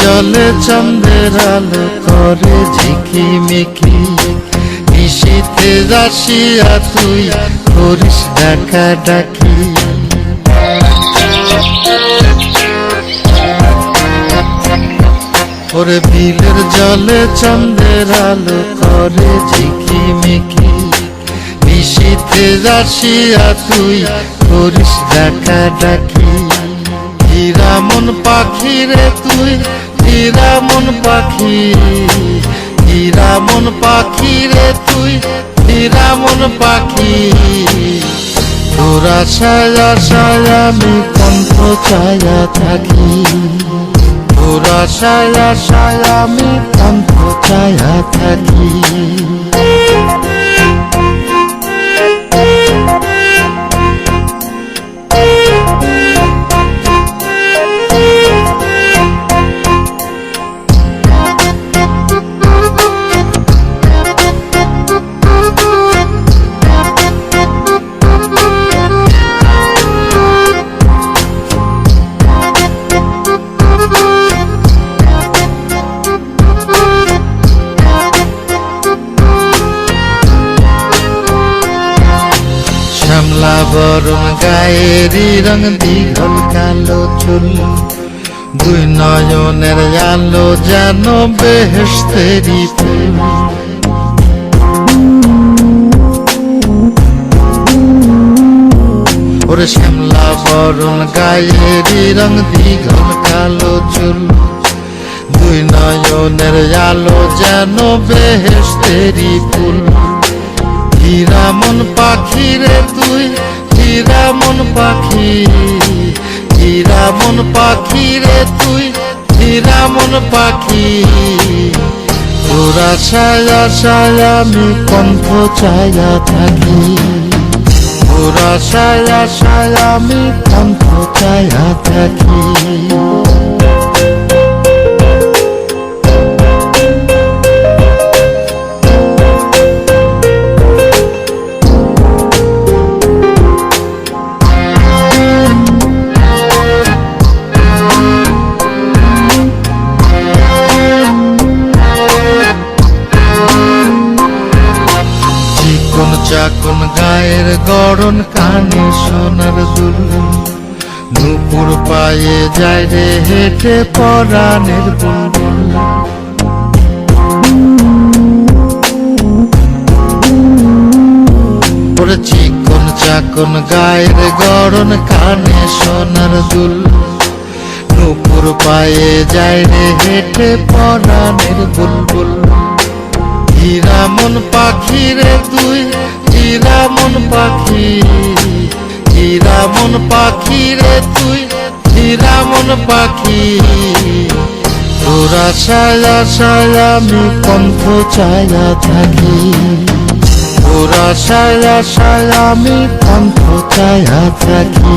জলে চন্দ্রের আলো করে ঝিকি মিকি। নিশীতে রাশিয়া তুই করিস ডাকা ডাকি ওরে বিলের জলে চন্দ্রের আলো করে ঝিকিমিকি নিশীতে যাসিয়া তুই করিস ডাকা ডাকি। হীরামন পাখি রে তুই, হীরামন পাখি। হীরামন পাখি রে তুই, হীরামন পাখি। তোরা ছায়া ছায়া আমি কণ্ঠ ছায়া থাকি। আশায় ছায়া আমি কণ্ঠ ছায়া থাকি বরণ গায়েরই রং দীঘল কালো চুল। দুই নয়নের আলো যেন বেহেস্তেরি ফুল। ওরে শ্যামলা বরণ গায়েরই রং দীঘল কালো চুল। দুই নয়নের আলো যেন বেহেস্তেরি ফুল। হীরামন পাখি রে তুই হীরামন পাখি হীরামন পাখি রে তুই হীরামন পাখি। তোরা ছায়া ছায়া আমি কণ্ঠ ছায়া থাকি। তোরা ছায়া ছায়া আমি কণ্ঠ ছায়া থাকি। চাকন গায়ের গড়ন, কানে সোনার দুল। নুপুর পায়ে যায় রে, হেঁটে পরাণের বুলবুল চিকন চাকন গায়ের গড়ন, কানে সোনার দুল। নুপুর পায়ে যায় রে, হেঁটে পরাণের বুলবুল হীরামন পাখি রে তুই হীরামন পাখি চিরামন পাখি রে তুই চিরামন পাখি। তোরা ছায়া ছায়া আমি কণ্ঠ ছায়া থাকি। তোরা ছায়া ছায়া আমি কণ্ঠ ছায়া থাকি।